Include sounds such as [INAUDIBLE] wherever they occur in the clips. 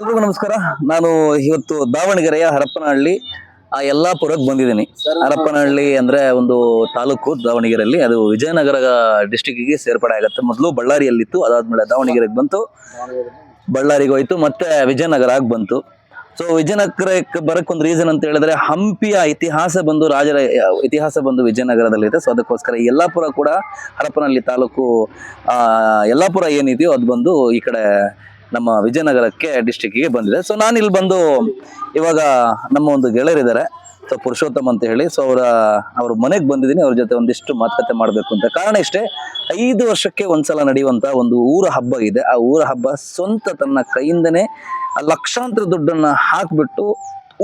ಎಲ್ರಿಗೂ ನಮಸ್ಕಾರ. ನಾನು ಇವತ್ತು ದಾವಣಗೆರೆಯ ಹರಪ್ಪನಹಳ್ಳಿ ಆ ಯಲ್ಲಾಪುರಕ್ಕೆ ಬಂದಿದ್ದೀನಿ. ಹರಪ್ಪನಹಳ್ಳಿ ಅಂದ್ರೆ ಒಂದು ತಾಲೂಕು ದಾವಣಗೆರೆಯಲ್ಲಿ. ಅದು ವಿಜಯನಗರ ಡಿಸ್ಟಿಕ್ಗೆ ಸೇರ್ಪಡೆ ಆಗುತ್ತೆ. ಮೊದಲು ಬಳ್ಳಾರಿಯಲ್ಲಿತ್ತು, ಅದಾದ್ಮೇಲೆ ದಾವಣಗೆರೆಗೆ ಬಂತು. ಬಳ್ಳಾರಿಗೆ ಹೋಯ್ತು, ಮತ್ತೆ ವಿಜಯನಗರ ಆಗಿ ಬಂತು. ಸೊ ವಿಜಯನಗರಕ್ಕೆ ಬರಕ್ ಒಂದು ರೀಸನ್ ಅಂತ ಹೇಳಿದ್ರೆ, ಹಂಪಿಯ ಇತಿಹಾಸ ಬಂದು ರಾಜರ, ಇತಿಹಾಸ ಬಂದು ವಿಜಯನಗರದಲ್ಲಿದೆ. ಸೊ ಅದಕ್ಕೋಸ್ಕರ ಯಲ್ಲಾಪುರ ಕೂಡ ಹರಪ್ಪನಹಳ್ಳಿ ತಾಲೂಕು ಯಲ್ಲಾಪುರ ಏನಿದೆಯೋ ಅದು ಬಂದು ಈ ಕಡೆ ನಮ್ಮ ವಿಜಯನಗರಕ್ಕೆ ಡಿಸ್ಟಿಕ್ಕಿಗೆ ಬಂದಿದೆ. ಸೊ ನಾನು ಇಲ್ಲಿ ಬಂದು ಇವಾಗ ನಮ್ಮ ಒಂದು ಗೆಳೆಯರಿದ್ದಾರೆ. ಸೊ ಪುರುಷೋತ್ತಮ್ ಅಂತ ಹೇಳಿ. ಸೊ ಅವರ, ಅವ್ರ ಮನೆಗೆ ಬಂದಿದ್ದೀನಿ. ಅವ್ರ ಜೊತೆ ಒಂದಿಷ್ಟು ಮಾತುಕತೆ ಮಾಡಬೇಕು ಅಂತ. ಕಾರಣ ಇಷ್ಟೇ, ಐದು ವರ್ಷಕ್ಕೆ ಒಂದ್ಸಲ ನಡೆಯುವಂತ ಒಂದು ಊರ ಹಬ್ಬ ಇದೆ. ಆ ಊರ ಹಬ್ಬ ಸ್ವಂತ ತನ್ನ ಕೈಯಿಂದನೇ ಲಕ್ಷಾಂತರ ದುಡ್ಡನ್ನು ಹಾಕ್ಬಿಟ್ಟು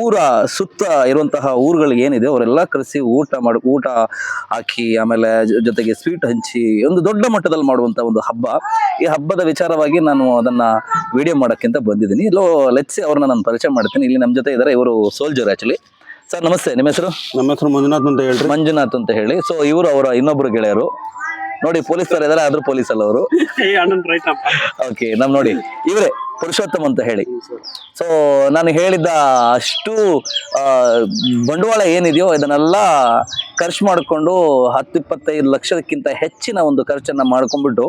ಊರ ಸುತ್ತ ಇರುವಂತಹ ಊರುಗಳಿಗೆ ಏನಿದೆ ಅವರೆಲ್ಲ ಕರೆಸಿ ಊಟ ಮಾಡಿ ಊಟ ಹಾಕಿ ಆಮೇಲೆ ಜೊತೆಗೆ ಸ್ವೀಟ್ ಹಂಚಿ ಒಂದು ದೊಡ್ಡ ಮಟ್ಟದಲ್ಲಿ ಮಾಡುವಂತ ಒಂದು ಹಬ್ಬ. ಈ ಹಬ್ಬದ ವಿಚಾರವಾಗಿ ನಾನು ಅದನ್ನ ವಿಡಿಯೋ ಮಾಡೋಕ್ಕಿಂತ ಬಂದಿದ್ದೀನಿ. ಇಲ್ಲೋ ಲೆಚ್ಚಿ ಅವ್ರನ್ನ ನಾನು ಪರಿಚಯ ಮಾಡ್ತೀನಿ. ಇಲ್ಲಿ ನಮ್ಮ ಜೊತೆ ಇದ್ದಾರೆ ಇವರು ಸೋಲ್ಜರ್ ಆಕ್ಚುಲಿ ಸರ್ ನಮಸ್ತೆ ನಿಮ್ಮ ಹೆಸರು? ನಮ್ಮ ಹೆಸರು ಮಂಜುನಾಥ್ ಅಂತ ಹೇಳ್ರಿ. ಮಂಜುನಾಥ್ ಅಂತ ಹೇಳಿ. ಸೊ ಇವರು ಅವರ ಇನ್ನೊಬ್ರು ಗೆಳೆಯರು. ನೋಡಿ ಪೊಲೀಸ್ ತರ ಇದಾರೆ ಆದ್ರೂ ಪೊಲೀಸ್ ಅಲ್ಲ ಅವರು. [LAUGHS] ಓಕೆ ನಮ್ ನೋಡಿ. ಇವರೇ ಪುರುಷೋತ್ತಮ್ ಅಂತ ಹೇಳಿ. ಸೊ ನಾನು ಹೇಳಿದ್ದ ಅಷ್ಟು ಬಂಡವಾಳ ಏನಿದೆಯೋ ಇದನ್ನೆಲ್ಲ ಖರ್ಚು ಮಾಡಿಕೊಂಡು ಹತ್ತು ಇಪ್ಪತ್ತೈದು ಲಕ್ಷಕ್ಕಿಂತ ಹೆಚ್ಚಿನ ಒಂದು ಖರ್ಚನ್ನು ಮಾಡ್ಕೊಂಡ್ಬಿಟ್ಟು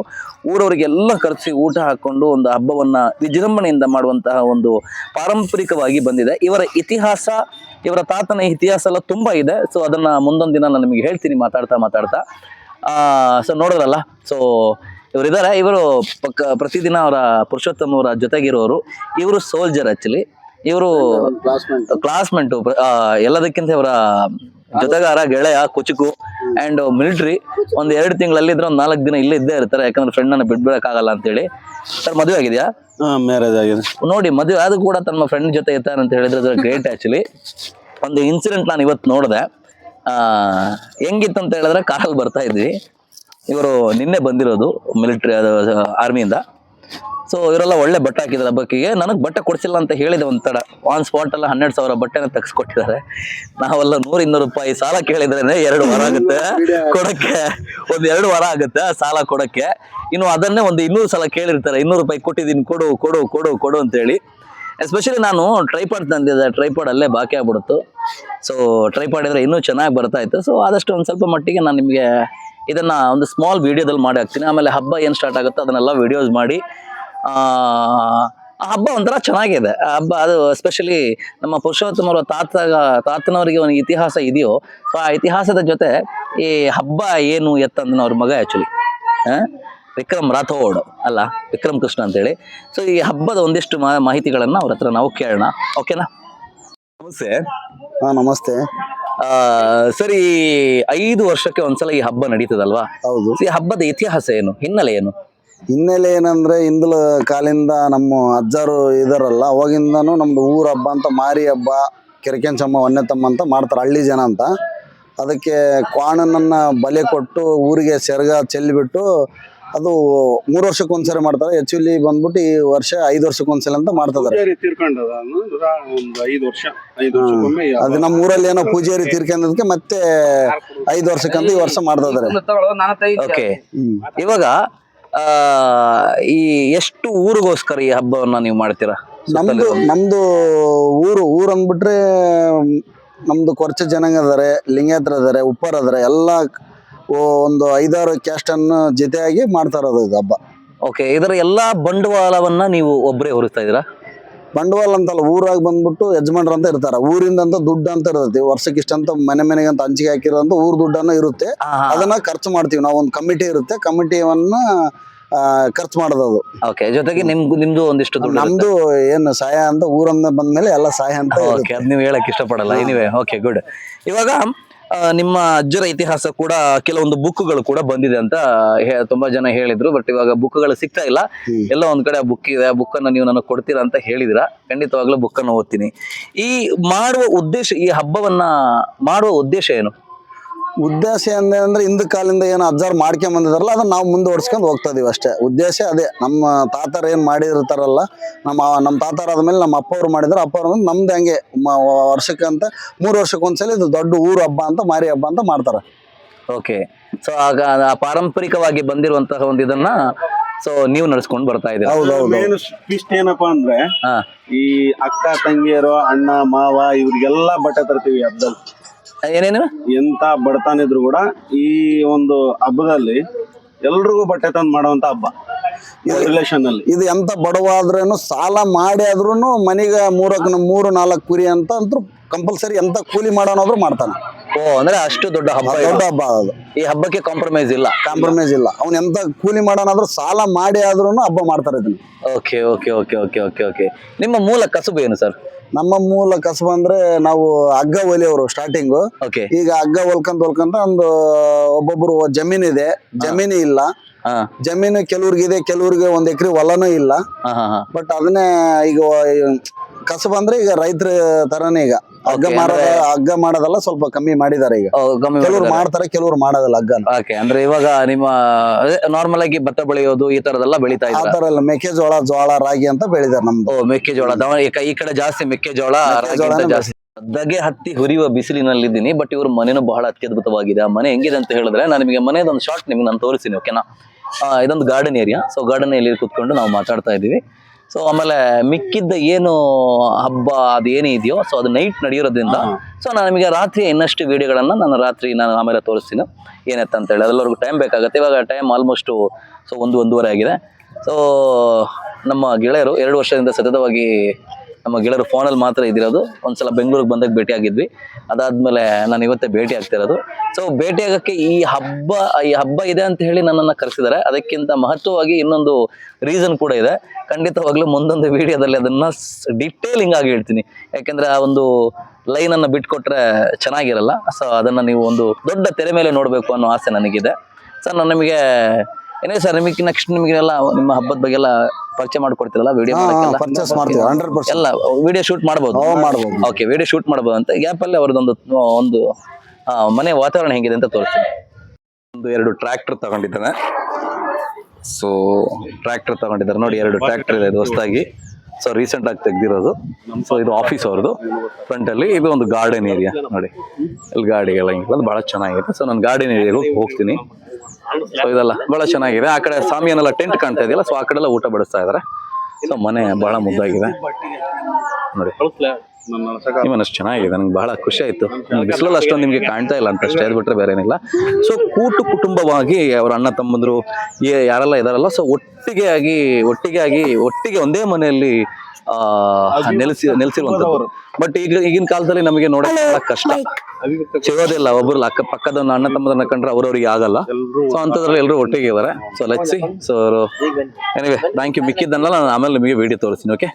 ಊರವರಿಗೆಲ್ಲ ಖರ್ಚಿ ಊಟ ಹಾಕೊಂಡು ಒಂದು ಹಬ್ಬವನ್ನು ವಿಜೃಂಭಣೆಯಿಂದ ಮಾಡುವಂತಹ ಒಂದು ಪಾರಂಪರಿಕವಾಗಿ ಬಂದಿದೆ. ಇವರ ಇತಿಹಾಸ ಇವರ ತಾತನ ಇತಿಹಾಸ ಎಲ್ಲ ತುಂಬ ಇದೆ. ಸೊ ಅದನ್ನು ಮುಂದೊಂದು ದಿನ ನಾನು ನಿಮಗೆ ಹೇಳ್ತೀನಿ ಮಾತಾಡ್ತಾ ಮಾತಾಡ್ತಾ. ಸೊ ನೋಡಿದ್ರಲ್ಲ? ಸೊ ಇವರಿದ್ದಾರೆ ಇವರು ಪಕ್ಕ ಪ್ರತಿದಿನ ಅವರ ಪುರುಷೋತ್ತಮ ಅವರ ಜೊತೆಗಿರೋರು. ಇವರು ಸೋಲ್ಜರ್ ಆಕ್ಚುಲಿ ಇವರು ಕ್ಲಾಸ್ಮೇಟ್ ಎಲ್ಲದಕ್ಕಿಂತ ಇವರ ಜೊತೆಗಾರ ಗೆಳೆಯ ಕುಚುಕು ಅಂಡ್ ಮಿಲಿಟರಿ ಒಂದ್ ಎರಡು ತಿಂಗಳಲ್ಲಿ ಇದ್ರೆ ಒಂದ್ ನಾಲ್ಕು ದಿನ ಇಲ್ಲೇ ಇದ್ದೇ ಇರ್ತಾರೆ. ಯಾಕಂದ್ರೆ ಫ್ರೆಂಡ್ ಅನ್ನ ಬಿಡ್ಬಿಡಕ್ಕಾಗಲ್ಲ ಅಂತೇಳಿ. ಸರ್ ಮದುವೆ ಆಗಿದೆಯಾ? ಮ್ಯಾರೇಜ್ ಆಗಿದೆ. ನೋಡಿ ಮದುವೆ ಅದು ಕೂಡ ತಮ್ಮ ಫ್ರೆಂಡ್ ಜೊತೆ ಇರ್ತಾರೆ ಅಂತ ಹೇಳಿದ್ರೆ ಗ್ರೇಟ್ ಆಕ್ಚುಲಿ ಒಂದು ಇನ್ಸಿಡೆಂಟ್ ನಾನು ಇವತ್ತು ನೋಡಿದೆ. ಹೆಂಗಿತ್ತು ಅಂತ ಹೇಳಿದ್ರೆ ಕಾರಲ್ಲಿ ಬರ್ತಾ ಇದ್ವಿ. ಇವರು ನಿನ್ನೆ ಬಂದಿರೋದು ಮಿಲಿಟ್ರಿ ಆರ್ಮಿಯಿಂದ ಸೊ ಇವರೆಲ್ಲ ಒಳ್ಳೆ ಬಟ್ಟೆ ಹಾಕಿದ್ದಾರೆ ಹಬ್ಬಕ್ಕಿಗೆ. ನನಗೆ ಬಟ್ಟೆ ಕೊಡಿಸಿಲ್ಲ ಅಂತ ಹೇಳಿದೆ ಒಂದು ತಡ. ಆನ್ ಸ್ಪಾಟ್ ಎಲ್ಲ ಹನ್ನೆರಡು ಸಾವಿರ ಬಟ್ಟೆನ ತೆಗೆಸ್ಕೊಟ್ಟಿದ್ದಾರೆ. ನಾವೆಲ್ಲ ನೂರ ಇನ್ನೂರು ರೂಪಾಯಿ ಸಾಲ ಕೇಳಿದ್ರೆ ಎರಡು ವಾರ ಆಗುತ್ತೆ. ಕೊಡಕ್ಕೆ ಒಂದು ಎರಡು ವಾರ ಆಗುತ್ತೆ ಸಾಲ ಕೊಡಕ್ಕೆ. ಇನ್ನು ಅದನ್ನೇ ಒಂದು ಇನ್ನೂರು ಸಲ ಕೇಳಿರ್ತಾರೆ. ಇನ್ನೂರು ರೂಪಾಯಿ ಕೊಟ್ಟಿದ್ದೀನಿ, ಕೊಡು ಕೊಡು ಕೊಡು ಕೊಡು ಅಂತೇಳಿ ಎಸ್ಪೆಷಲಿ ನಾನು ಟ್ರೈಪಾಡ್ ತಂದಿದ್ದೆ. ಟ್ರೈಪಾಡ್ ಅಲ್ಲೇ ಬಾಕಿ ಆಗ್ಬಿಡುತ್ತು. ಸೊ ಟ್ರೈಪಾಡ್ ಇದ್ರೆ ಇನ್ನೂ ಚೆನ್ನಾಗಿ ಬರ್ತಾ ಇತ್ತು. ಸೊ ಆದಷ್ಟು ಒಂದು ಸ್ವಲ್ಪ ಮಟ್ಟಿಗೆ ನಾನು ನಿಮಗೆ ಇದನ್ನ ಒಂದು ಸ್ಮಾಲ್ ವಿಡಿಯೋದಲ್ಲಿ ಮಾಡಿ ಹಾಕ್ತೀನಿ. ಆಮೇಲೆ ಹಬ್ಬ ಏನು ಸ್ಟಾರ್ಟ್ ಆಗುತ್ತೋ ಅದನ್ನೆಲ್ಲ ವಿಡಿಯೋಸ್ ಮಾಡಿ ಆ ಹಬ್ಬ ಒಂಥರ ಚೆನ್ನಾಗಿದೆ. ಆ ಹಬ್ಬ ಅದು ಎಸ್ಪೆಷಲಿ ನಮ್ಮ ಪುರುಷೋತ್ತಮರ ಅವರ ತಾತ ತಾತನವರಿಗೆ ಒಂದು ಇತಿಹಾಸ ಇದೆಯೋ ಸೊ ಆ ಇತಿಹಾಸದ ಜೊತೆ ಈ ಹಬ್ಬ ಏನು ಎತ್ತಂದ್ರೆ ಅವ್ರ ಮಗ ಆ್ಯಕ್ಚುಲಿ ವಿಕ್ರಮ್ ರಾಥೋಡ್ ಅಲ್ಲ ವಿಕ್ರಮ್ ಕೃಷ್ಣ ಅಂತೇಳಿ. ಸೊ ಈ ಹಬ್ಬದ ಒಂದಿಷ್ಟು ಮಾಹಿತಿಗಳನ್ನು ಮಾಹಿತಿಗಳನ್ನ ಅವ್ರ ಹತ್ರ ನಾವು ಕೇಳೋಣ. ಓಕೆನಾ ನಮಸ್ತೆ. ಹಾಂ ನಮಸ್ತೆ. ಸರಿ ಐದು ವರ್ಷಕ್ಕೆ ಒಂದ್ಸಲ ಈ ಹಬ್ಬ ನಡೀತದಲ್ವಾ? ಹೌದು. ಈ ಹಬ್ಬದ ಇತಿಹಾಸ ಏನು? ಹಿನ್ನೆಲೆ ಏನು? ಹಿನ್ನೆಲೆ ಏನಂದ್ರೆ ಹಿಂದಲ ಕಾಲಿಂದ ನಮ್ಮ ಅಜ್ಜರು ಇದರಲ್ಲ ಅವಾಗಿಂದನೂ ನಮ್ದು ಊರ ಹಬ್ಬ ಅಂತ ಮಾರಿ ಹಬ್ಬ ಕೆರಕೆಂಚಮ್ಮ ತಮ್ಮ ಅಂತ ಮಾಡ್ತಾರೆ ಹಳ್ಳಿ ಜನ ಅಂತ. ಅದಕ್ಕೆ ಕ್ವಾಣನನ್ನ ಬಲೆ ಕೊಟ್ಟು ಊರಿಗೆ ಸೆರಗ ಚೆಲ್ಲಿಬಿಟ್ಟು ಅದು ಮೂರು ವರ್ಷಕ್ಕೆ ಒಂದ್ಸರಿ ಮಾಡ್ತಾರೆ. ಆಕ್ಚುಲಿ ಬಂದ್ಬಿಟ್ಟು ಈ ವರ್ಷ ಐದು ವರ್ಷಕ್ಕೆ ಒಂದ್ಸಲ ಅಂತ ಮಾಡ್ತಿದ್ದಾರೆ ಪೂಜಾರಿ ತೀರ್ಕೊಂಡದ ಒಂದು ಐದು ವರ್ಷ ಐದು ವರ್ಷಕ್ಕೊಮ್ಮೆ ಈ ಅದು ನಮ್ಮ ಊರಲ್ಲಿ ಏನೋ ಪೂಜಾರಿ ತೀರ್ಕೊಂಡದಕ್ಕೆ ಮತ್ತೆ ಐದು ವರ್ಷಕ್ಕಂತ ಈ ವರ್ಷ ಮಾಡ್ತಾ ಇದಾರೆ ಓಕೆ ಹ್ಮ್. ಇವಾಗ ಆ ಈ ಎಷ್ಟು ಊರಿಗೋಸ್ಕರ ಈ ಹಬ್ಬವನ್ನ ನೀವು ಮಾಡ್ತೀರಾ? ನಮ್ದು ನಮ್ದು ಊರು ಊರು ಅಂದ್ಬಿಟ್ರೆ ಮ್, ನಮ್ದು ಕೊರ್ಚ ಜನಾಂಗ ಅದಾರೆ ಲಿಂಗೇತ್ರ ಅದಾರೆ ಉಪ್ಪಾರ ಅದಾರೆ ಎಲ್ಲ ಒಂದು ಐದಾರು ಕ್ಯಾಸ್ಟ್ ಅನ್ನು ಜೊತೆಯಾಗಿ ಮಾಡ್ತಾ ಇರೋದು ಇದು ಹಬ್ಬ. ಓಕೆ ಇದರ ಎಲ್ಲಾ ಬಂಡವಾಳವನ್ನ ನೀವು ಒಬ್ಬರೇ ಹೊರಿಸ್ತಾ ಇದೀರಾ ಬಂಡವಾಳ ಅಂತಲ್ಲ ಊರಾಗ ಬಂದ್ಬಿಟ್ಟು ಯಜಮಾನ್ರು ಅಂತ ಇರ್ತಾರ. ಊರಿಂದ ಅಂತ ದುಡ್ಡು ಅಂತ ಇರ್ತೈತಿ. ವರ್ಷಕ್ಕೆ ಇಷ್ಟಂತ ಮನೆ ಮನೆಗೆ ಅಂತ ಹಂಚಿಕೆ ಹಾಕಿರೋಂತ ಊರ್ ದುಡ್ಡನ್ನ ಇರುತ್ತೆ. ಅದನ್ನ ಖರ್ಚು ಮಾಡ್ತೀವಿ. ನಾವು ಒಂದು ಕಮಿಟಿ ಇರುತ್ತೆ. ಕಮಿಟಿಯನ್ನ ಖರ್ಚು ಮಾಡೋದು ಅದು. ಓಕೆ ಜೊತೆಗೆ ನಿಮ್ಗೂ ನಿಮ್ದು ಒಂದಿಷ್ಟು ದುಡ್ಡು ನಮ್ದು ಏನು ಸಹಾಯ ಅಂತ ಊರಿಂದ ಬಂದ್ಮೇಲೆ ಎಲ್ಲ ಸಹಾಯ ಅಂತ. ಓಕೆ ಅದು ನೀವು ಹೇಳಕ್ ಇಷ್ಟಪಡಲ್ಲ. ಓಕೆ ಗುಡ್ ಇವಾಗ ನಿಮ್ಮ ಅಜ್ಜರ ಇತಿಹಾಸ ಕೂಡ ಕೆಲವೊಂದು ಬುಕ್ಗಳು ಕೂಡ ಬಂದಿದೆ ಅಂತ ತುಂಬಾ ಜನ ಹೇಳಿದ್ರು. ಬಟ್ ಇವಾಗ ಬುಕ್ಗಳು ಸಿಗ್ತಾ ಇಲ್ಲ. ಎಲ್ಲ ಒಂದ್ ಕಡೆ ಬುಕ್ ಇದೆ. ಆ ಬುಕ್ ಅನ್ನು ನೀವು ನನಗೆ ಕೊಡ್ತೀರಾ ಅಂತ ಹೇಳಿದಿರಾ. ಖಂಡಿತವಾಗ್ಲೂ ಬುಕ್ ಅನ್ನು ಓದ್ತೀನಿ. ಈ ಮಾಡುವ ಉದ್ದೇಶ ಈ ಹಬ್ಬವನ್ನ ಮಾಡುವ ಉದ್ದೇಶ ಏನು? ಉದ್ದೇಶ ಅಂದ್ರೆ ಹಿಂದ ಕಾಲಿಂದ ಏನು ಅಬ್ಸರ್ವ್ ಮಾಡ್ಕೊಂಡ್ ಬಂದಿದಾರಲ್ಲ ಅದನ್ನ ನಾವು ಮುಂದುವರ್ಸ್ಕೊಂಡು ಹೋಗ್ತಾ ಇದೀವಿ ಅಷ್ಟೇ. ಉದ್ದೇಶ ಅದೇ. ನಮ್ಮ ತಾತರ ಏನ್ ಮಾಡಿರ್ತಾರಲ್ಲ ನಮ್ಮ ನಮ್ಮ ತಾತಾರ ಆದ್ಮೇಲೆ ನಮ್ಮ ಅಪ್ಪ ಅವ್ರು ಮಾಡಿದ್ರು. ಅಪ್ಪ ಅವ್ರು ನಮ್ದು ಹಂಗೆ ಮ- ವರ್ಷಕ್ಕಂತ ಮೂರು ವರ್ಷಕ್ಕೆ ಒಂದ್ಸಲ ಇದು ದೊಡ್ಡ ಊರು ಹಬ್ಬ ಅಂತ ಮಾರಿ ಹಬ್ಬ ಅಂತ ಮಾಡ್ತಾರೆ. ಓಕೆ. ಸೊ ಆಗ ಆ ಪಾರಂಪರಿಕವಾಗಿ ಬಂದಿರುವಂತಹ ಒಂದು ಇದನ್ನ ಸೊ ನೀವು ನಡ್ಸ್ಕೊಂಡು ಬರ್ತಾ ಇದ್ದೀರಾ ಹೌದು ಹೌದು. ಮೇನ್ ಟ್ವಿಸ್ಟ್ ಏನಪ್ಪಾ ಅಂದ್ರೆ ಹಾ. ಈ ಅಕ್ಕ ತಂಗಿಯರು ಅಣ್ಣ ಮಾವ ಇವ್ರಿಗೆಲ್ಲ ಬಟ್ಟೆ ತರ್ತೀವಿ ಹಬ್ಬದಲ್ಲಿ. ಏನೇನು? ಎಂತ ಬಡತನ ಇದ್ರು ಕೂಡ ಈ ಒಂದು ಹಬ್ಬದಲ್ಲಿ ಎಲ್ರಿಗೂ ಬಟ್ಟೆ ತಂದು ಮಾಡುವಂತ ಹಬ್ಬ ರಿಲೇಷನ್ ಅಲ್ಲಿ. ಇದು ಎಂತ ಬಡವ ಆದ್ರೂ ಸಾಲ ಮಾಡಿ ಆದ್ರೂನು ಮನೆಗೆ ಮೂರಕ್ ಮೂರು ನಾಲ್ಕು ಕುರಿ ಅಂತ ಅಂತೂ ಕಂಪಲ್ಸರಿ ಎಂತ ಕೂಲಿ ಮಾಡೋನಾದ್ರೂ ಮಾಡ್ತಾನೆ. ಓ ಅಂದ್ರೆ ಅಷ್ಟು ದೊಡ್ಡ ಹಬ್ಬ ಇದು. ದೊಡ್ಡ ಹಬ್ಬ ಅದು. ಈ ಹಬ್ಬಕ್ಕೆ ಕಾಂಪ್ರಮೈಸ್ ಇಲ್ಲ? ಕಾಂಪ್ರಮೈಸ್ ಇಲ್ಲ. ಅವ್ನ್ ಎಂತ ಕೂಲಿ ಮಾಡೋನಾದ್ರೂ ಸಾಲ ಮಾಡಿ ಆದ್ರೂನು ಹಬ್ಬ ಮಾಡ್ತಾರೆ ಇದನ್ನ. Okay okay okay okay okay okay ನಿಮ್ಮ ಮೂಲ ಕಸುಬು ಏನು ಸರ್ ನಮ್ಮ ಮೂಲ ಕಸಬು ಅಂದ್ರೆ ನಾವು ಹಗ್ಗ ಹೊಲಿಯವರು ಸ್ಟಾರ್ಟಿಂಗ್ ಓಕೆ ಈಗ ಹಗ್ಗ ಹೊಲ್ಕೊಂತ ಹೊಲ್ಕೊಂತ ಒಂದು ಒಬ್ಬೊಬ್ರು ಇದೆ. ಜಮೀನು ಇಲ್ಲ. ಜಮೀನು ಕೆಲವ್ರಿಗೆ ಇದೆ ಕೆಲವ್ರಿಗೆ ಒಂದ್ ಎಕರೆ ಹೊಲನೂ ಇಲ್ಲ. ಬಟ್ ಅದನ್ನೇ ಈಗ ಕಸಬು ಅಂದ್ರೆ ಈಗ ರೈತರ ತರನೇ ಈಗ. ಹಗ್ಗ ಮಾಡೋದ ಹಗ್ಗ ಮಾಡೋದಲ್ಲ ಸ್ವಲ್ಪ ಕಮ್ಮಿ ಮಾಡಿದ್ದಾರೆ ಈಗ. ಕೆಲವರು ಮಾಡ್ತಾರೆ ಕೆಲವರು ಮಾಡೋದಲ್ಲ ಹಗ್ಗ ಓಕೆ ಅಂದ್ರೆ ಇವಾಗ ನಿಮ್ಮ ನಾರ್ಮಲ್ ಆಗಿ ಭತ್ತ ಬೆಳೆಯೋದು ಈ ತರದೆಲ್ಲ ಬೆಳಿತಾ ಆ ಇದ್ದಾರೆ? ತರ ಎಲ್ಲ ಮೆಕ್ಕೆಜೋಳ ಜೋಳ ರಾಗಿ ಅಂತ ಬೆಳಿದಾರೆ ನಮ್ದು. ಮೆಕ್ಕೆಜೋಳ. ದಾವಣ ಈ ಕ- ಈ ಕಡೆ ಜಾಸ್ತಿ ಮೆಕ್ಕೆಜೋಳ ರಾಗಿ ಅಂತ ಜಾಸ್ತಿ. ದಗೆ ಹತ್ತಿ ಹುರಿಯುವ ಬಿಸಿಲಿನಲ್ಲಿದ್ದೀನಿ ಬಟ್ ಇವ್ರ ಮನೆನೂ ಬಹಳ ಅತ್ಯದ್ಭುತವಾಗಿದೆ. ಆ ಮನೆ ಹೆಂಗಿದೆ ಅಂತ ಹೇಳಿದ್ರೆ ನಾನು ನಿಮಗೆ ಮನೆಯದೊಂದು ಶಾರ್ಟ್ ನಿಮ್ಗೆ ನಾನು ತೋರಿಸ್ತೀನಿ ಓಕೆನಾ ಇದೊಂದು ಗಾರ್ಡನ್ ಏರಿಯಾ ಸೊ ಗಾರ್ಡನ್ ಏರಿಯಲ್ಲಿ ಕೂತ್ಕೊಂಡು ನಾವು ಮಾತಾಡ್ತಾ ಇದ್ದೀವಿ. ಸೊ ಆಮೇಲೆ ಮಿಕ್ಕಿದ್ದ ಏನು ಹಬ್ಬ ಅದು ಏನೇ ಇದೆಯೋ ಸೊ ಅದು ನೈಟ್ ನಡೆಯೋದ್ರಿಂದ ಸೊ ನಾನು ನಿಮಗೆ ರಾತ್ರಿ ಇನ್ನಷ್ಟು ವೀಡಿಯೋಗಳನ್ನು ನಾನು ರಾತ್ರಿ ನಾನು ಆಮೇಲೆ ತೋರಿಸ್ತೀನಿ. ಏನತ್ತ ಅಂತ ಹೇಳಿ ಅದೆಲ್ಲರಿಗೂ ಟೈಮ್ ಬೇಕಾಗುತ್ತೆ. ಇವಾಗ ಟೈಮ್ ಆಲ್ಮೋಸ್ಟು ಸೊ ಒಂದು ಒಂದೂವರೆ ಆಗಿದೆ. ಸೊ ನಮ್ಮ ಗೆಳೆಯರು ಎರಡು ವರ್ಷದಿಂದ ಸತತವಾಗಿ ನಮ್ಮ ಗೆಳೆಯರು ಫೋನಲ್ಲಿ ಮಾತ್ರ ಇದಿರೋದು ಒಂದ್ಸಲ ಬೆಂಗಳೂರಿಗೆ ಬಂದಾಗ ಭೇಟಿ ಆಗಿದ್ವಿ. ಅದಾದ್ಮೇಲೆ ನಾನು ಇವತ್ತೇ ಭೇಟಿ ಆಗ್ತಿರೋದು. ಸೊ ಭೇಟಿ ಆಗಕ್ಕೆ ಈ ಹಬ್ಬ ಈ ಹಬ್ಬ ಇದೆ ಅಂತ ಹೇಳಿ ನನ್ನನ್ನು ಕರೆಸಿದ್ದಾರೆ ಅದಕ್ಕಿಂತ ಮಹತ್ವವಾಗಿ ಇನ್ನೊಂದು ರೀಸನ್ ಕೂಡ ಇದೆ. ಖಂಡಿತವಾಗ್ಲೂ ಮುಂದೊಂದು ವಿಡಿಯೋದಲ್ಲಿ ಅದನ್ನ ಡಿಟೇಲಿಂಗ್ ಆಗಿ ಹೇಳ್ತೀನಿ. ಯಾಕೆಂದ್ರೆ ಆ ಒಂದು ಲೈನ್ ಅನ್ನ ಬಿಟ್ಕೊಟ್ರೆ ಚೆನ್ನಾಗಿರಲ್ಲ. ಸೊ ಅದನ್ನ ನೀವು ಒಂದು ದೊಡ್ಡ ತೆರೆ ಮೇಲೆ ನೋಡಬೇಕು ಅನ್ನೋ ಆಸೆ ನನಗಿದೆ. ಸರ್ ನಾನು ನಿಮಗೆ ಏನೇ ಸರ್ ನಿಮಗೆ ನೆಕ್ಸ್ಟ್ ನಿಮಗೆಲ್ಲ ನಿಮ್ಮ ಹಬ್ಬದ ಬಗ್ಗೆ ಎಲ್ಲ ಪರಿಚಯ ಮಾಡ್ಕೊಡ್ತೀರಲ್ಲ? ವಿಡಿಯೋ ಪರ್ಚೇಸ್ ಮಾಡ್ತೀವಿ ಹಂಡ್ರೆಡ್ ಪರ್ಸೆಂಟ್ ಎಲ್ಲ ವಿಡಿಯೋ ಶೂಟ್ ಮಾಡ್ಬೋದು. ಮಾಡ್ಬೋದು. ಓಕೆ ವಿಡಿಯೋ ಶೂಟ್ ಮಾಡ್ಬೋದು ಅಂತ. ಗ್ಯಾಪ್ ಅಲ್ಲಿ ಅವ್ರದ್ದೊಂದು ಒಂದು ಮನೆ ವಾತಾವರಣ ಹೆಂಗಿದೆ ಅಂತ ತೋರಿಸ್ತೀನಿ. ಒಂದು ಎರಡು ಟ್ರ್ಯಾಕ್ಟರ್ ತಗೊಂಡಿದ್ದಾನೆ. ಸೊ ಟ್ರ್ಯಾಕ್ಟರ್ ತಗೊಂಡಿದ್ದಾರೆ. ನೋಡಿ ಎರಡು ಟ್ರ್ಯಾಕ್ಟರ್ ಇದೆ ಇದು ಹೊಸದಾಗಿ. ಸೊ ರೀಸೆಂಟ್ ಆಗಿ ತೆಗ್ದಿರೋದು. ಸೊ ಇದು ಆಫೀಸ್ ಅವ್ರದ್ದು. ಫ್ರಂಟ್ ಅಲ್ಲಿ ಇದು ಒಂದು ಗಾರ್ಡನ್ ಏರಿಯಾ ನೋಡಿ ಇಲ್ಲಿ ಗಾಡಿಗೆಲ್ಲ ಹಿಂಗೆಲ್ಲ ಬಹಳ ಚೆನ್ನಾಗಿದೆ. ಸೊ ನಾನು ಗಾರ್ಡನ್ ಏರಿಯಾಗೆ ಹೋಗ್ತೀನಿ. ಸೊ ಇದೆಲ್ಲ ಬಹಳ ಚೆನ್ನಾಗಿದೆ. ಆ ಕಡೆ ಸ್ವಾಮಿಯನ್ನೆಲ್ಲ ಟೆಂಟ್ ಕಾಣ್ತಾ ಇದೆಯಲ್ಲ ಸೊ ಆ ಕಡೆ ಎಲ್ಲ ಊಟ ಬಡಿಸ್ತಾ ಇದಾರೆ. ಸೊ ಮನೆ ಬಹಳ ಮುದ್ದಾಗಿದೆ. ನೋಡಿ. ಅಷ್ಟು ಚೆನ್ನಾಗಿದೆ, ನಂಗೆ ಬಹಳ ಖುಷಿ ಆಯ್ತು. ಬಿಸಿಲಲ್ಲಿ ಅಷ್ಟೊಂದು ನಿಮಗೆ ಕಾಣ್ತಾ ಇಲ್ಲ ಅಂತ ಅಷ್ಟೇ ಬಿಟ್ರೆ ಬೇರೆ ಏನಿಲ್ಲ. ಸೊ ಕೂಟು ಕುಟುಂಬವಾಗಿ ಅವ್ರ ಅಣ್ಣ ತಮ್ಮಂದ್ರು ಯಾರೆಲ್ಲ ಇದಾರಲ್ಲ ಸೊ ಒಟ್ಟಿಗೆ ಆಗಿ ಒಟ್ಟಿಗೆ ಆಗಿ, ಒಟ್ಟಿಗೆ ಒಂದೇ ಮನೆಯಲ್ಲಿ ನೆಲೆಸಿ ನೆಲೆಸಿರುವಂತವ್ರು ಬಟ್ ಈಗ ಈಗಿನ ಕಾಲದಲ್ಲಿ ನಮಗೆ ನೋಡಕ್ ಬಹಳ ಕಷ್ಟ. ಸಿಗೋದಿಲ್ಲ ಒಬ್ರು ಅಕ್ಕ ಪಕ್ಕದ ಅಣ್ಣ ತಮ್ಮದನ್ನ ಕಂಡ್ರೆ ಅವ್ರವ್ರಿಗೆ ಆಗಲ್ಲ. ಸೊ ಅಂತದ್ರಲ್ಲಿ ಎಲ್ಲರೂ ಒಟ್ಟಿಗೆ ಇವರ so Lacchi so anyway thank you ಮಿಕ್ಕಿದ್ದನ್ನೆಲ್ಲ ನಾನು ಆಮೇಲೆ ನಿಮಗೆ ವಿಡಿಯೋ ತೋರಿಸ್ತೀನಿ ಓಕೆ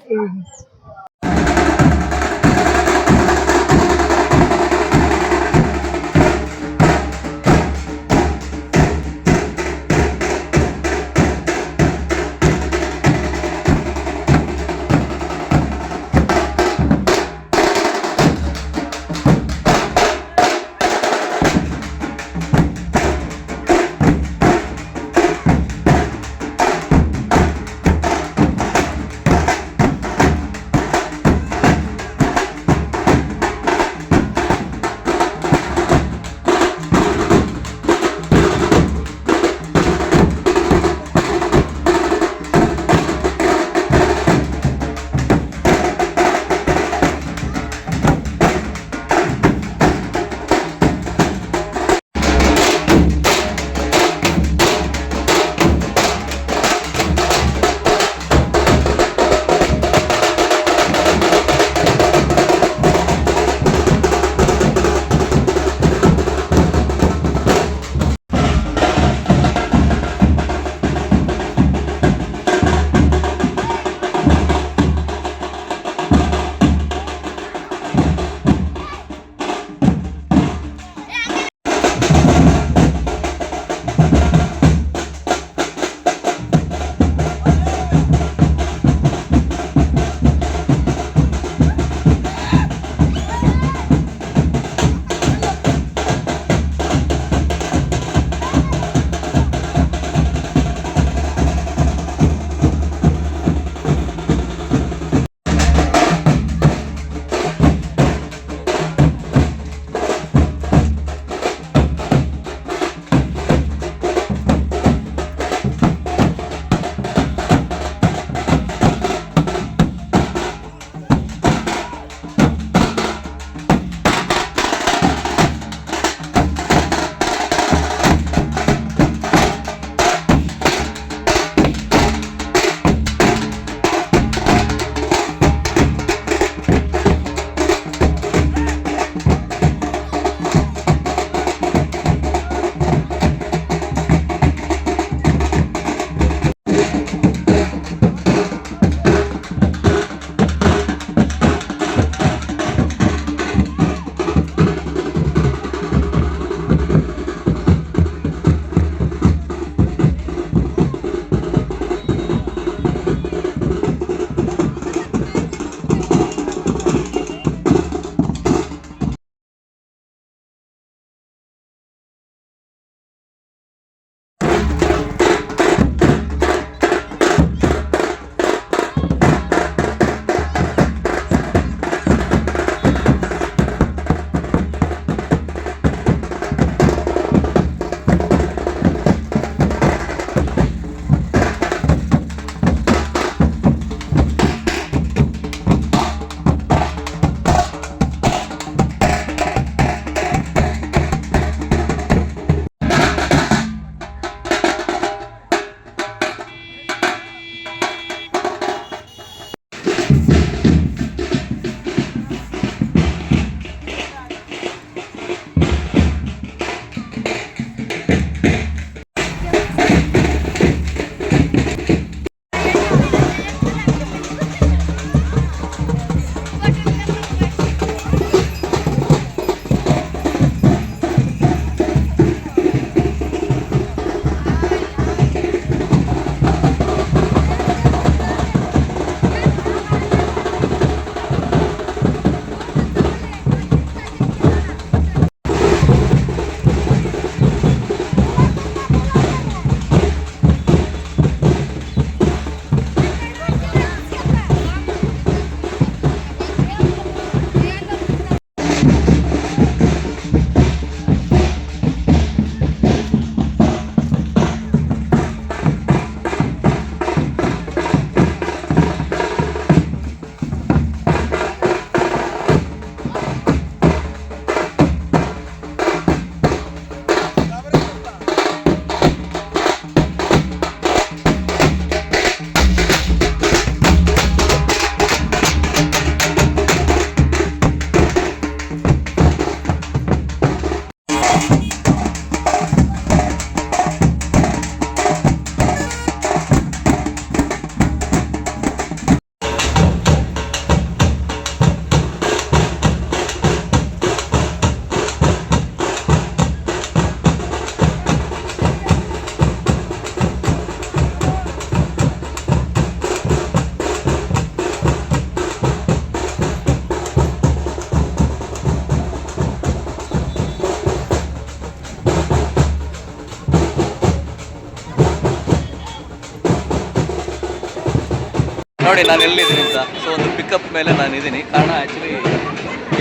ನೋಡಿ, ನಾನು ಎಲ್ಲಿದ್ದೀನಿ ಅಂತ. ಸೊ ಒಂದು ಪಿಕಪ್ ಮೇಲೆ ನಾನು ಇದ್ದೀನಿ ಕಾರಣ ಆ್ಯಕ್ಚುಲಿ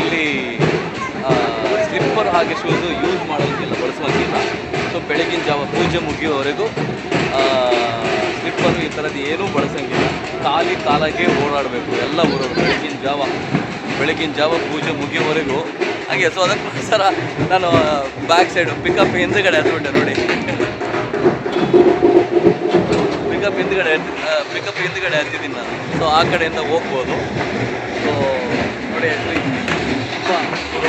ಇಲ್ಲಿ ಸ್ಲಿಪ್ಪರ್ ಹಾಗೆ ಶೂಸು ಯೂಸ್ ಮಾಡೋದಕ್ಕಿಲ್ಲ ಬಳಸೋಕ್ಕಿಲ್ಲ ಸೊ ಬೆಳಗಿನ ಜಾವ ಪೂಜೆ ಮುಗಿಯೋವರೆಗೂ ಸ್ಲಿಪ್ಪರ್ ಈ ಥರದ್ದು ಏನೂ ಬಳಸೋಂಗಿಲ್ಲ. ಖಾಲಿ ಕಾಲಾಗೆ ಓಡಾಡಬೇಕು. ಎಲ್ಲ ಊರವರು ಬೆಳಗಿನ ಜಾವ ಬೆಳಗಿನ ಜಾವ ಪೂಜೆ ಮುಗಿಯೋವರೆಗೂ. ಹಾಗೆ ಸೊ ಅದಕ್ಕೋಸ್ಕರ ನಾನು ಬ್ಯಾಕ್ ಸೈಡು ಪಿಕಪ್ ಹಿಂದ್ಗಡೆ ಹತ್ಬಿಟ್ಟೆ ನೋಡಿ. ಪಿಕಪ್ ಹಿಂದ್ಗಡೆ ಪಿಕಪ್ ಹಿಂದ್ಗಡೆ ಹತ್ತಿದ್ದೀನಿ ನಾನು ಸೊ ಆ ಕಡೆಯಿಂದ ಹೋಗ್ಬೋದು. ಸೊ ನೋಡಿ ತುಂಬ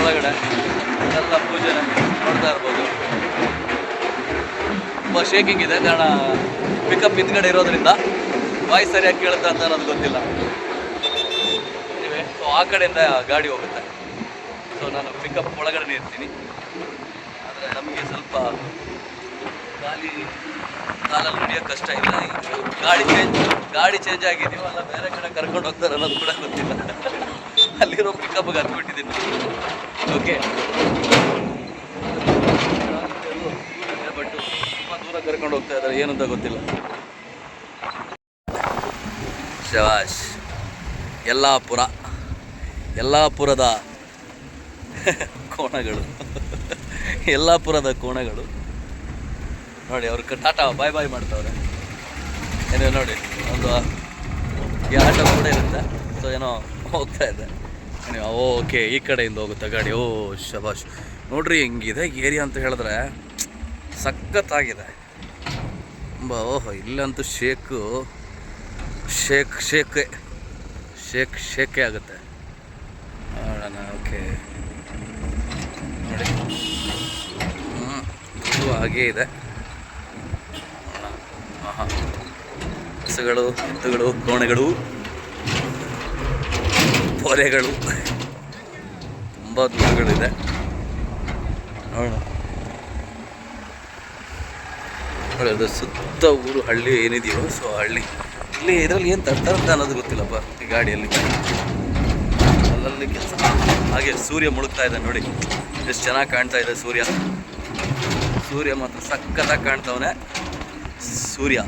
ಒಳಗಡೆ ಎಲ್ಲ ಪೂಜೆ ನೋಡ್ತಾ ಇರ್ಬೋದು. ತುಂಬ ಶೇಕಿಂಗ್ ಇದೆ, ಕಾರಣ ಪಿಕಪ್ ಹಿಂದ್ಗಡೆ ಇರೋದ್ರಿಂದ ವಾಯ್ಸ್ ಸರಿಯಾಗಿ ಕೇಳುತ್ತೆ ಅಂತ ಅನ್ನೋದು ಗೊತ್ತಿಲ್ಲ. ಸೊ ಆ ಕಡೆಯಿಂದ ಗಾಡಿ ಹೋಗುತ್ತೆ. ಸೊ ನಾನು ಪಿಕಪ್ ಒಳಗಡೆ ಇರ್ತೀನಿ. ಆದರೆ ನಮಗೆ ಸ್ವಲ್ಪ ಗಾಳಿ ಕಾಲಲ್ಲಿ ನಡೆಯೋಕ್ಕೆ ಕಷ್ಟ ಇಲ್ಲ. ಗಾಡಿ ಚೇಂಜ್ ಗಾಡಿ ಚೇಂಜ್ ಆಗಿದೀವೋ ಅಲ್ಲ, ಬೇರೆ ಕಡೆ ಕರ್ಕೊಂಡು ಹೋಗ್ತಾರೆ ಅನ್ನೋದು ಕೂಡ ಗೊತ್ತಿಲ್ಲ. ಅಲ್ಲಿರೋ ಪಿಕಪ್ಗೆ ಹತ್ಬಿಟ್ಟಿದ್ದೀನಿ ಓಕೆ ತುಂಬ ದೂರ ಕರ್ಕೊಂಡು ಹೋಗ್ತಾ ಇದ್ದಾರೆ. ಏನಂತ ಗೊತ್ತಿಲ್ಲ. ಶವಾಶ್ ಯಲ್ಲಾಪುರ. ಯಲ್ಲಾಪುರದ ಕೋಣಗಳು. ಯಲ್ಲಾಪುರದ ಕೋಣಗಳು. ನೋಡಿ, ಅವ್ರ ಟಾಟಾ ಬಾಯ್ ಬಾಯ್ ಮಾಡ್ತಾವ್ರೆ. ಏನೋ ನೋಡಿ, ಒಂದು, ಈ ಆಟೋ ಕೂಡ ಇರುತ್ತೆ. ಸೊ ಏನೋ ಹೋಗ್ತಾ ಇದೆ. ಓಕೆ ಈ ಕಡೆಯಿಂದ ಹೋಗುತ್ತೆ ಗಾಡಿ. ಓ, ಶಬಾಷ್. ನೋಡ್ರಿ, ಹೆಂಗಿದೆ ಏರಿಯಾ ಅಂತ ಹೇಳಿದ್ರೆ ಸಖತ್ತಾಗಿದೆ. ತುಂಬ, ಓಹೋ, ಇಲ್ಲಂತೂ ಶೇಕು ಶೇಕ್ ಶೇಕೆ ಶೇಕ್ ಶೇಕೆ ಆಗುತ್ತೆ. ನೋಡೋಣ ಓಕೆ ನೋಡಿ. ಹ್ಞೂ ಹಾಗೇ ಇದೆ. ಆಹಾ. ಹಸುಗಳು ಎತ್ತುಗಳು, ಕೋಣೆಗಳು, ಪೊರೆಗಳು. ತುಂಬ ದೂರಗಳಿದೆ. ನೋಡೋಣ. ನೋಡಿ, ಅದು ಸುತ್ತ ಊರು, ಹಳ್ಳಿ ಏನಿದೆಯೋ, ಸೊ ಹಳ್ಳಿ. ಇಲ್ಲಿ ಇದರಲ್ಲಿ ಏನು ತರ್ತಾರೆ ಅಂತ ಅನ್ನೋದು ಗೊತ್ತಿಲ್ಲಪ್ಪ, ಈ ಗಾಡಿಯಲ್ಲಿ. ಅಲ್ಲಲ್ಲಿ ಕೆಲಸ ಹಾಗೆ ಸೂರ್ಯ ಮುಳುಗ್ತಾ ಇದೆ, ನೋಡಿ. ಎಷ್ಟು ಚೆನ್ನಾಗಿ ಕಾಣ್ತಾ ಇದೆ ಸೂರ್ಯ. ಸೂರ್ಯ ಮಾತ್ರ ಸಕ್ಕತ್ತಾಗಿ ಕಾಣ್ತಾವನೆ. ಸೂರ್ಯ.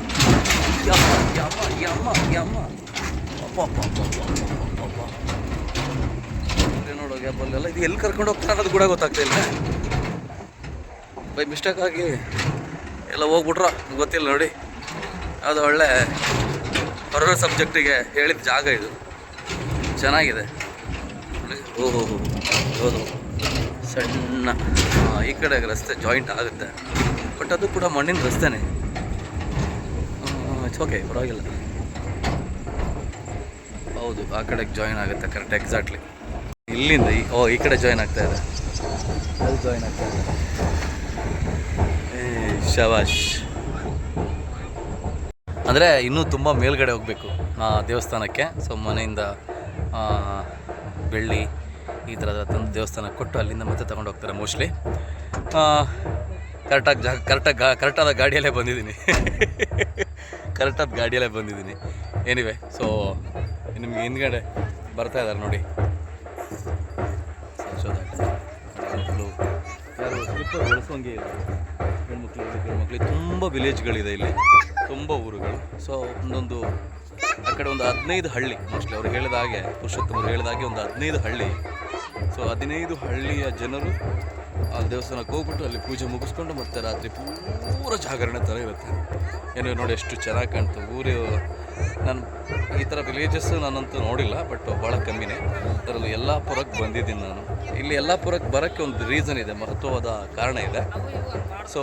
ನೋಡೋ ಗ್ಯಾಪಲ್ಲೆಲ್ಲ ಇದು ಎಲ್ಲಿ ಕರ್ಕೊಂಡು ಹೋಗ್ತಾರೆ ಅನ್ನೋದು ಕೂಡ ಗೊತ್ತಾಗ್ತಾ ಇಲ್ಲ. ಬೈ ಮಿಸ್ಟೇಕ್ ಆಗಿ ಎಲ್ಲ ಹೋಗ್ಬಿಟ್ರ. ಗೊತ್ತಿಲ್ಲ ನೋಡಿ. ಅದು ಒಳ್ಳೆ ಹೊರ ಸಬ್ಜೆಕ್ಟಿಗೆ ಹೇಳಿದ ಜಾಗ ಇದು. ಚೆನ್ನಾಗಿದೆ. ಓಹೋ ಹೌದು. ಸಣ್ಣ ಈ ಕಡೆ ರಸ್ತೆ ಜಾಯಿಂಟ್ ಆಗುತ್ತೆ. ಬಟ್ ಅದು ಕೂಡ ಮಣ್ಣಿನ ರಸ್ತೆನೇ. ಇಟ್ಸ್ ಓಕೆ ಪರವಾಗಿಲ್ಲ. ಹೌದು, ಆ ಕಡೆಗೆ ಜಾಯಿನ್ ಆಗುತ್ತೆ ಕರೆಕ್ಟ್ ಎಕ್ಸಾಕ್ಟ್ಲಿ ಇಲ್ಲಿಂದ ಈ- ಓ, ಈ ಕಡೆ ಜಾಯಿನ್ ಆಗ್ತಾ ಇದೆ. ಅಲ್ಲಿ ಜಾಯಿನ್ ಆಗ್ತಾ ಇದೆ. ಶಬಾಷ್. ಅಂದರೆ ಇನ್ನೂ ತುಂಬ ಮೇಲ್ಗಡೆ ಹೋಗಬೇಕು ದೇವಸ್ಥಾನಕ್ಕೆ. ಸೊ ಮನೆಯಿಂದ ಬೆಳ್ಳಿ, ಈ ಥರದ ತಂದು ದೇವಸ್ಥಾನಕ್ಕೆ ಕೊಟ್ಟು ಅಲ್ಲಿಂದ ಮತ್ತೆ ತಗೊಂಡು ಹೋಗ್ತಾರೆ ಮೋಸ್ಟ್ಲಿ ಕರೆಕ್ಟಾಗಿ ಜಾಗ ಕರೆಕ್ಟಾಗಿ ಗಾ ಕರೆಕ್ಟಾದ ಗಾಡಿಯಲ್ಲೇ ಬಂದಿದ್ದೀನಿ. [LAUGHS] ಕರೆಕ್ಟಾದ ಗಾಡಿಯಲ್ಲೇ ಬಂದಿದ್ದೀನಿ. ಏನಿವೆ ಸೊ ನಿಮ್ಗೆ ಹಿಂದ್ಗಡೆ ಬರ್ತಾ ಇದ್ದಾರೆ ನೋಡಿ. ಮಕ್ಕಳು ತುಂಬ ವಿಲೇಜ್ಗಳಿದೆ ಇಲ್ಲಿ. ತುಂಬ ಊರುಗಳು. ಸೊ ಒಂದೊಂದು, ಆ ಕಡೆ ಒಂದು ಹದಿನೈದು ಹಳ್ಳಿ. ಮೋಸ್ಟ್ಲಿ ಅವ್ರು ಹೇಳಿದ ಹಾಗೆ, ಪುರುಷೋತ್ತಮರು ಹೇಳಿದಾಗೆ ಒಂದು ಹದಿನೈದು ಹಳ್ಳಿ. ಸೊ ಹದಿನೈದು ಹಳ್ಳಿಯ ಜನರು ಆ ದೇವಸ್ಥಾನಕ್ಕೆ ಹೋಗ್ಬಿಟ್ಟು ಅಲ್ಲಿ ಪೂಜೆ ಮುಗಿಸ್ಕೊಂಡು ಮತ್ತೆ ರಾತ್ರಿ ಪೂರ ಜಾಗರಣೆ ಥರ ಇರುತ್ತೆ. ಏನೋ ನೋಡಿ ಎಷ್ಟು ಚೆನ್ನಾಗಿ ಕಾಣ್ತು. ಊರು, ನಾನು ಈ ಥರ ವಿಲೇಜಸ್ಸು ನಾನಂತೂ ನೋಡಿಲ್ಲ ಬಟ್ ಭಾಳ ಕಮ್ಮಿನೇ. ಅದರಲ್ಲಿ ಯಲ್ಲಾಪುರಕ್ಕೆ ಬಂದಿದ್ದೀನಿ ನಾನು. ಇಲ್ಲಿ ಯಲ್ಲಾಪುರಕ್ಕೆ ಬರೋಕ್ಕೆ ಒಂದು ರೀಸನ್ ಇದೆ, ಮಹತ್ವವಾದ ಕಾರಣ ಇದೆ. ಸೊ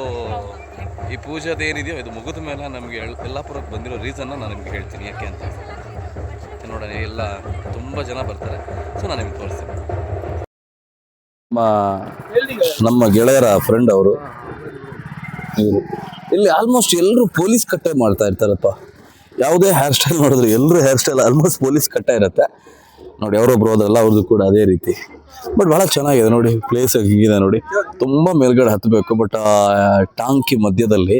ಈ ಪೂಜೆದು ಏನಿದೆಯೋ ಇದು ಮುಗಿದ ಮೇಲೆ ನಮಗೆ ಯಲ್ಲಾಪುರಕ್ಕೆ ಬಂದಿರೋ ರೀಸನ್ನ ನಾನು ನಿಮ್ಗೆ ಹೇಳ್ತೀನಿ. ಯಾಕೆ ಅಂತ. ನೋಡೋಣ, ಎಲ್ಲ ತುಂಬ ಜನ ಬರ್ತಾರೆ. ಸೊ ನಾನು ನಿಮ್ಗೆ ತೋರಿಸ್ತೀನಿ. ನಮ್ಮ ಗೆಳೆಯರ ಫ್ರೆಂಡ್ ಅವರು. ಇಲ್ಲಿ ಆಲ್ಮೋಸ್ಟ್ ಎಲ್ಲರೂ ಪೊಲೀಸ್ ಕಟ್ಟೆ ಮಾಡ್ತಾ ಇರ್ತಾರಪ್ಪ. ಯಾವುದೇ ಹೇರ್ ಸ್ಟೈಲ್ ನೋಡಿದ್ರೆ ಎಲ್ಲರೂ ಹೇರ್ ಸ್ಟೈಲ್ ಆಲ್ಮೋಸ್ಟ್ ಪೊಲೀಸ್ ಕಟ್ಟೆ ಇರುತ್ತೆ. ನೋಡಿ ಅವರೊಬ್ರು ಹೋದ್ರಲ್ಲ ಅವ್ರದ್ದು ಕೂಡ ಅದೇ ರೀತಿ. ಬಟ್ ಭಾಳ ಚೆನ್ನಾಗಿದೆ ನೋಡಿ ಪ್ಲೇಸ್ ಹಿಂಗಿದೆ ನೋಡಿ. ತುಂಬ ಮೇಲ್ಗಡೆ ಹತ್ತಬೇಕು ಬಟ್ ಆ ಟಾಂಕಿ ಮಧ್ಯದಲ್ಲಿ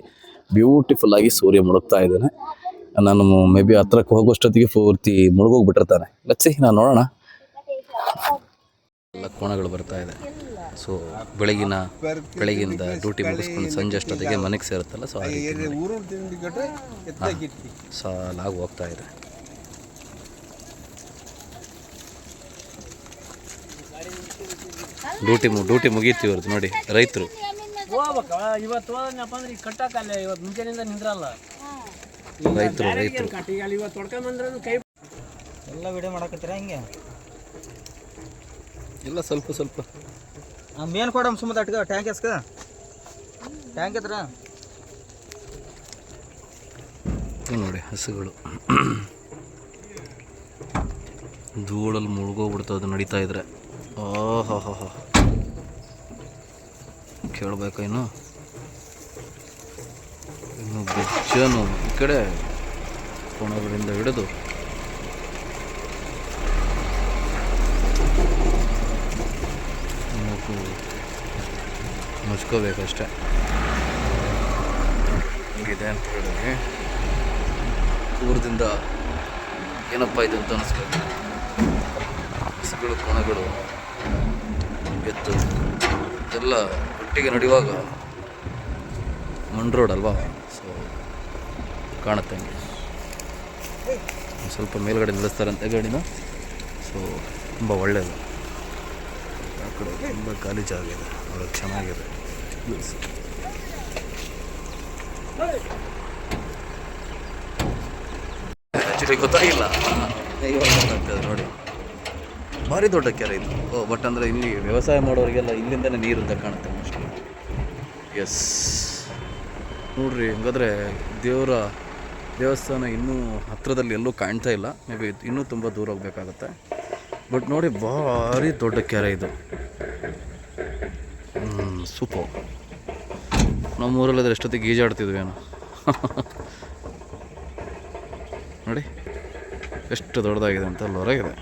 ಬ್ಯೂಟಿಫುಲ್ ಆಗಿ ಸೂರ್ಯ ಮುಳುಗ್ತಾ ಇದ್ದಾನೆ. ನಾನು ಮೇ ಬಿ ಹತ್ರಕ್ಕೆ ಹೋಗೋಷ್ಟೊತ್ತಿಗೆ ಪೂರ್ತಿ ಮುಳುಗೋಗ್ಬಿಟ್ಟಿರ್ತಾನೆ. ಲಚ್ಚಿ ನಾನು ನೋಡೋಣ. ಎಲ್ಲ ಕೋಣಗಳು ಬರ್ತಾ ಇದೆ. ಸೊ ಬೆಳಗಿನ ಬೆಳಗಿಂದ ಡ್ಯೂಟಿ ಮುಗಿಸ್ಕೊಂಡು ಸಂಜೆ ಅಷ್ಟೊತ್ತಿಗೆ ಮನೆಗೆ ಸೇರುತ್ತಲ್ಲ ಸೊ ಆ ರೀತಿ ಸಾಲಾಗಿ ಹೋಗ್ತಾ ಇದೆ. ಡ್ಯೂಟಿ ಮು ಡ್ಯೂಟಿ ಮುಗಿತೀವಿ ಇವ್ರದ್ದು ನೋಡಿ ರೈತರು. ಹೋಗ್ಬೇಕ ಇವತ್ತು ಹೋದ್ನಪ್ಪ ಅಂದ್ರೆ ಈಗ ಕಟ್ಟಕ್ಕಲ್ಲ ಇವತ್ತು ಮುಂಚೆನಿಂದ ನಿಂದ್ರಲ್ಲ. ರೈತರು ರೈತರು. ಕಟ್ಟಿಗೆ ಇವತ್ತು ತೊಡ್ಕೊಂಬಂದ್ರೆ ಕೈ ಎಲ್ಲ ವಿಡಿಯೋ ಮಾಡಕತ್ತೀರಾ ಹಿಂಗೆ? ಇಲ್ಲ ಸ್ವಲ್ಪ ಸ್ವಲ್ಪ. ಮೇನ್ ಕೊಡಮ್ ಸುಮ್ಮನೆ ಅಟ್ಕ ಟ್ಯಾಂಕ್ ಎಸ್ಕ? ಟ್ಯಾಂಕ್ ಎತ್ರ ನೋಡಿ ಹಸುಗಳು. ಧೂಳಲ್ಲಿ ಮುಳುಗೋಗ್ಬಿಡ್ತು ಅದು ನಡೀತಾ ಇದ್ರೆ. ಓಹೋ ಹೋ ಹೋ ಕೇಳಬೇಕಾ ಇನ್ನು? ಇನ್ನು ಬೆಚ್ಚನು ಈ ಕಡೆ ಕೊಣಗಳಿಂದ ಹಿಡಿದು ಮೂಗು ಮುಚ್ಕೋಬೇಕಷ್ಟೆ ಇದೆ ಅಂತ ಹೇಳಿದ್ವಿ ದೂರದಿಂದ ಏನಪ್ಪ ಇದು ಅಂತ ಅನಿಸ್ಬೇಕು. ಹಸುಗಳು ಕೋಣಗಳು, ಎತ್ತು ಎಲ್ಲ ಒಟ್ಟಿಗೆ ನಡೆಯುವಾಗ ಮಣ್ ರೋಡ್ ಅಲ್ವಾ? ಸೊ ಕಾಣುತ್ತೆ ಹಂಗೆ. ಸ್ವಲ್ಪ ಮೇಲ್ಗಡೆ ನಿಲ್ಲಿಸ್ತಾರಂತೆ ಗಾಡಿನ. ಸೊ ತುಂಬ ಒಳ್ಳೆಯದು ಆ ಕಡೆ ತುಂಬ ಖಾಲಿ ಜಾಗ ಇದೆ. ಅವ್ರಿಗೆ ಚೆನ್ನಾಗಿದೆ. ನಿಲ್ಸು. ಆ್ಯಕ್ಚುಲಿ ಗೊತ್ತಾಗಿಲ್ಲ ನೋಡಿ ಭಾರಿ ದೊಡ್ಡ ಕೆರೆ ಇದು ಬಟ್ ಅಂದರೆ ಇಲ್ಲಿ ವ್ಯವಸಾಯ ಮಾಡೋರಿಗೆಲ್ಲ ಇಲ್ಲಿಂದನೇ ನೀರು ಅಂತ ಕಾಣುತ್ತೆ ಮೋಸ್ಟ್ಲಿ ಎಸ್ ನೋಡ್ರಿ ಹಂಗಾದ್ರೆ ದೇವರ ದೇವಸ್ಥಾನ ಇನ್ನೂ ಹತ್ತಿರದಲ್ಲಿ ಎಲ್ಲೂ ಕಾಣ್ತಾ ಇಲ್ಲ ಮೇ ಬಿ ಇನ್ನೂ ತುಂಬ ದೂರ ಹೋಗ್ಬೇಕಾಗತ್ತೆ ಬಟ್ ನೋಡಿ ಭಾರಿ ದೊಡ್ಡ ಕೆರೆ ಇದು ಸೂಪರ್ ನಮ್ಮೂರಲ್ಲಿದ್ರೆ ಎಷ್ಟೊತ್ತಿಗೆ ಈಜಾಡ್ತಿದ್ವಿ ಏನು ನೋಡಿ, ಎಷ್ಟು ದೊಡ್ಡದಾಗಿದೆ ಅಂತ ಅಲ್ಲಿ ಹೊರಗಿದೆ.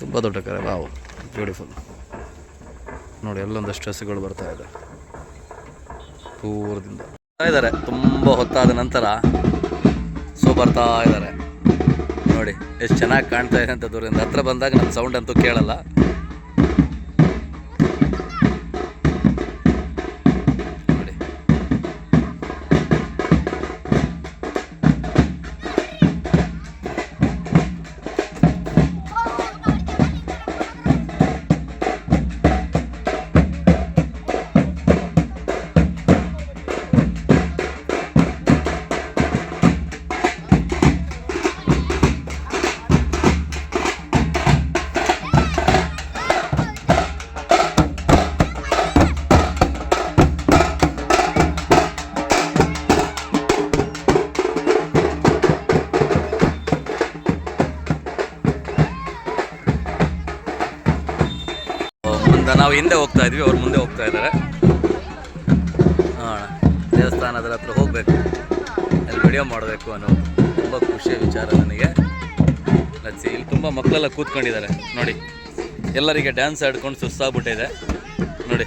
ತುಂಬ ದೊಡ್ಡ ಕರೆ, ವಾವ್ ಬ್ಯೂಟಿಫುಲ್ ನೋಡಿ, ಎಲ್ಲೊಂದು ಹಸುಗಳು ಬರ್ತಾ ಇದೆ. ದೂರದಿಂದ ಇದ್ದಾರೆ, ತುಂಬ ಹೊತ್ತಾದ ನಂತರ ಸೊ ಬರ್ತಾ ಇದ್ದಾರೆ. ನೋಡಿ, ಎಷ್ಟು ಚೆನ್ನಾಗಿ ಕಾಣ್ತಾ ಇದೆ ಅಂತ ದೂರದಿಂದ. ಹತ್ರ ಬಂದಾಗ ನನ್ನ ಸೌಂಡ್ ಅಂತೂ ಕೇಳಲ್ಲ. ಹೋಗ್ತಾ ಇದ್ವಿ, ಅವ್ರು ಮುಂದೆ ಹೋಗ್ತಾ ಇದ್ದಾರೆ. ಹಾಂ ದೇವಸ್ಥಾನದ ಹತ್ರ ಹೋಗಬೇಕು. ಅಲ್ಲಿ ವಿಡಿಯೋ ಮಾಡಬೇಕು ಅನ್ನೋ ತುಂಬ ಖುಷಿಯ ವಿಚಾರ ನನಗೆ. ಲಚ್ಚಿ ಇಲ್ಲಿ ತುಂಬ ಮಕ್ಕಳೆಲ್ಲ ಕೂತ್ಕೊಂಡಿದ್ದಾರೆ. ನೋಡಿ, ಎಲ್ಲರಿಗೆ ಡ್ಯಾನ್ಸ್ ಆಡ್ಕೊಂಡು ಸುಸ್ತಾಗ್ಬಿಟ್ಟಿದೆ. ನೋಡಿ,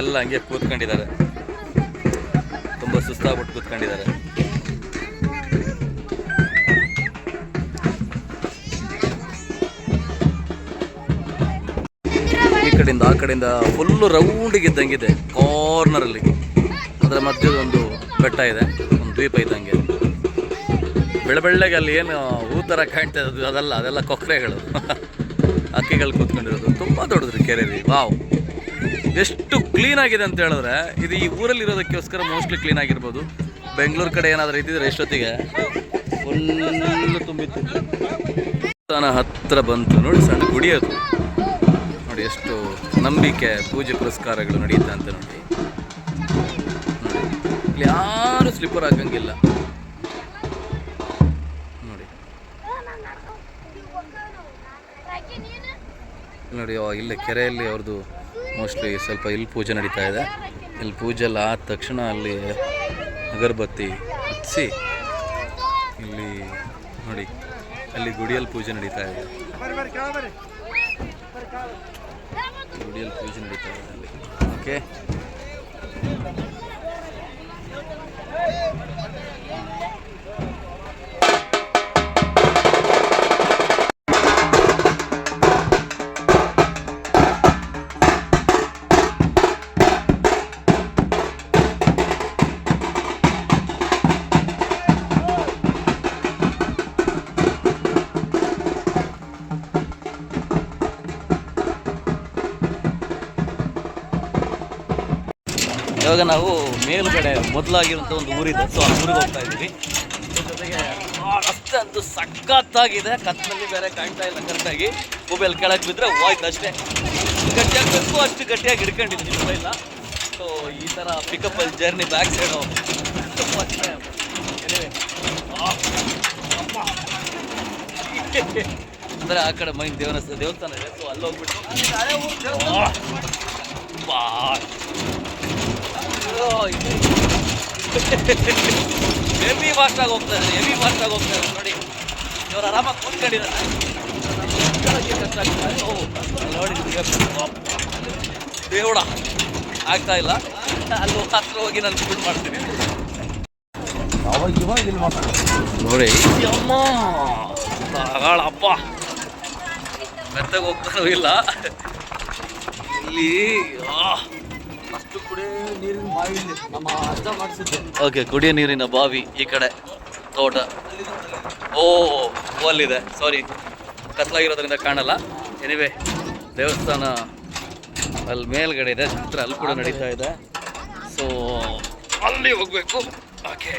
ಎಲ್ಲ ಹಂಗೆ ಕೂತ್ಕೊಂಡಿದ್ದಾರೆ. ತುಂಬ ಸುಸ್ತಾಗ್ಬಿಟ್ಟು ಕೂತ್ಕೊಂಡಿದ್ದಾರೆ. ಆ ಕಡೆಯಿಂದ ಫುಲ್ಲು ರೌಂಡಿಗೆ ಇದ್ದಂಗಿದೆ ಕಾರ್ನರಲ್ಲಿ ಅದರ ಮಧ್ಯದ ಒಂದು ಬೆಟ್ಟ ಇದೆ. ಒಂದು ದ್ವೀಪ ಇದ್ದಂಗೆ. ಬೆಳಬೆಳ್ಳಗೆ ಅಲ್ಲಿ ಏನು ಹೂ ಥರ ಕಾಣ್ತಾ ಇರೋದು ಅದಲ್ಲ, ಅದೆಲ್ಲ ಕೊಕ್ಕರೆಗಳು ಅಕ್ಕಿಗಳು [LAUGHS] ಕೂತ್ಕೊಂಡಿರೋದು. ತುಂಬ ದೊಡ್ಡದ್ರಿ ಕೆರೆ ರೀ. ವಾವ್ ಎಷ್ಟು ಕ್ಲೀನ್ ಆಗಿದೆ ಅಂತ ಹೇಳಿದ್ರೆ, ಇದು ಈ ಊರಲ್ಲಿ ಇರೋದಕ್ಕೋಸ್ಕರ ಮೋಸ್ಟ್ಲಿ ಕ್ಲೀನ್ ಆಗಿರ್ಬೋದು. ಬೆಂಗಳೂರು ಕಡೆ ಏನಾದರೂ ಇದ್ದಿದ್ರೆ ಎಷ್ಟೊತ್ತಿಗೆ? ಫುಲ್ಲು ತುಂಬಿತ್ತು. ಹತ್ತಿರ ಹತ್ರ ಬಂತು. ನೋಡಿ ಸಣ್ಣ ಗುಡಿ ಅದು. ನೋಡಿ ಎಷ್ಟು ನಂಬಿಕೆ, ಪೂಜೆ ಪುರಸ್ಕಾರಗಳು ನಡೆಯುತ್ತೆ ಅಂತ ನೋಡಿ. ಇಲ್ಲಿ ಯಾರು ಸ್ಲಿಪ್ಪರ್ ಆಗಂಗಿಲ್ಲ ನೋಡಿ. ನೋಡಿ ಇಲ್ಲೇ ಕೆರೆಯಲ್ಲಿ ಅವ್ರದ್ದು ಮೋಸ್ಟ್ಲಿ ಸ್ವಲ್ಪ ಇಲ್ಲಿ ಪೂಜೆ ನಡೀತಾ ಇದೆ. ಇಲ್ಲಿ ಪೂಜೆ ಎಲ್ಲ ಆದ ತಕ್ಷಣ ಅಲ್ಲಿ ಅಗರಬತ್ತಿ ಹಚ್ಚಿ ಇಲ್ಲಿ ನೋಡಿ, ಅಲ್ಲಿ ಗುಡಿಯಲ್ಲಿ ಪೂಜೆ ನಡೀತಾ ಇದೆ. ಗುಡಿಯಲ್ಲಿ ಪೂಜೆ ನಡೀತಾ ಇದೆ ಅಲ್ಲಿ ಓಕೆ ಇವಾಗ ನಾವು ಮೇಲ್ಗಡೆ ಮೊದಲಾಗಿರುವಂಥ ಒಂದು ಊರಿದೆ. ಸೊ ಆ ಊರಿಗೆ ಹೋಗ್ತಾ ಇದ್ದೀವಿ. ಜೊತೆಗೆ ರಸ್ತೆ ಅಂತೂ ಸಖತ್ತಾಗಿದೆ. ಕತ್ತಲಲ್ಲಿ ಬೇರೆ ಕಾಣ್ತಾ ಇಲ್ಲ ಕರೆಕ್ಟಾಗಿ. ಮೊಬೈಲ್ ಕೆಳಗೆ ಬಿದ್ದರೆ ಹೋಯ್ತು ಅಷ್ಟೇ. ಗಟ್ಟಿಯಾಗಿ ಬೇಕು ಅಷ್ಟು ಗಟ್ಟಿಯಾಗಿ ಹಿಡ್ಕೊಂಡಿದ್ದೀನಿ ಮೊಬೈಲ್ನ ಸೊ ಈ ಥರ ಪಿಕಪ್ಪಲ್ಲಿ ಜರ್ನಿ ಬ್ಯಾಕ್ ಸೈಡು ಅಂದರೆ ಆ ಕಡೆ ಮೈನ್ ದೇವನಸ್ಥ ದೇವಸ್ಥಾನ ಇದೆ. ಸೊ ಅಲ್ಲಿ ಹೋಗ್ಬಿಟ್ಟು ಆ, ಬಿ ಹೆವಿ ಫಾಸ್ಟಾಗಿ ಹೋಗ್ತಾ ಇದೆ ಹೆವಿ ಫಾಸ್ಟಾಗಿ ಹೋಗ್ತಾ ಇದ್ದಾರೆ ನೋಡಿ. ಇವ್ರು ಆರಾಮಾಗಿ ಕೂತ್ಕೊಂಡಿದ್ದಾರೆ. ನೋಡಿ ದೇವಡ ಆಗ್ತಾ ಇಲ್ಲ. ಅಲ್ಲಿ ಹತ್ರ ಹೋಗಿ ನಾನು ಶೂಟ್ ಮಾಡ್ತೀನಿ. ನೋಡಿ. ಅಮ್ಮ ಅಪ್ಪ ಮೆತ್ತಗೆ ಹೋಗ್ತಾನೂ ಇಲ್ಲ. ಇಲ್ಲಿ ನೀರಿನ ಬಾವಿ ಇಲ್ಲಿ ನಮ್ಮ ಅಜ್ಜ ಮಾಡಿಸಿದ್ದೆ. ಓಕೆ ಕುಡಿಯೋ ನೀರಿನ ಬಾವಿ ಈ ಕಡೆ ತೋಟ. ಓ ಅಲ್ಲಿದೆ ಸಾರಿ ಕತ್ಲಾಗಿರೋದ್ರಿಂದ ಕಾಣಲ್ಲ. ಎನಿವೆ ದೇವಸ್ಥಾನ ಅಲ್ಲಿ ಮೇಲ್ಗಡೆ ಇದೆ. ಚಿತ್ರ ಅಲ್ಲಿ ಕೂಡ ನಡೀತಾ ಇದೆ. ಸೊ ಅಲ್ಲಿ ಹೋಗ್ಬೇಕು. ಓಕೆ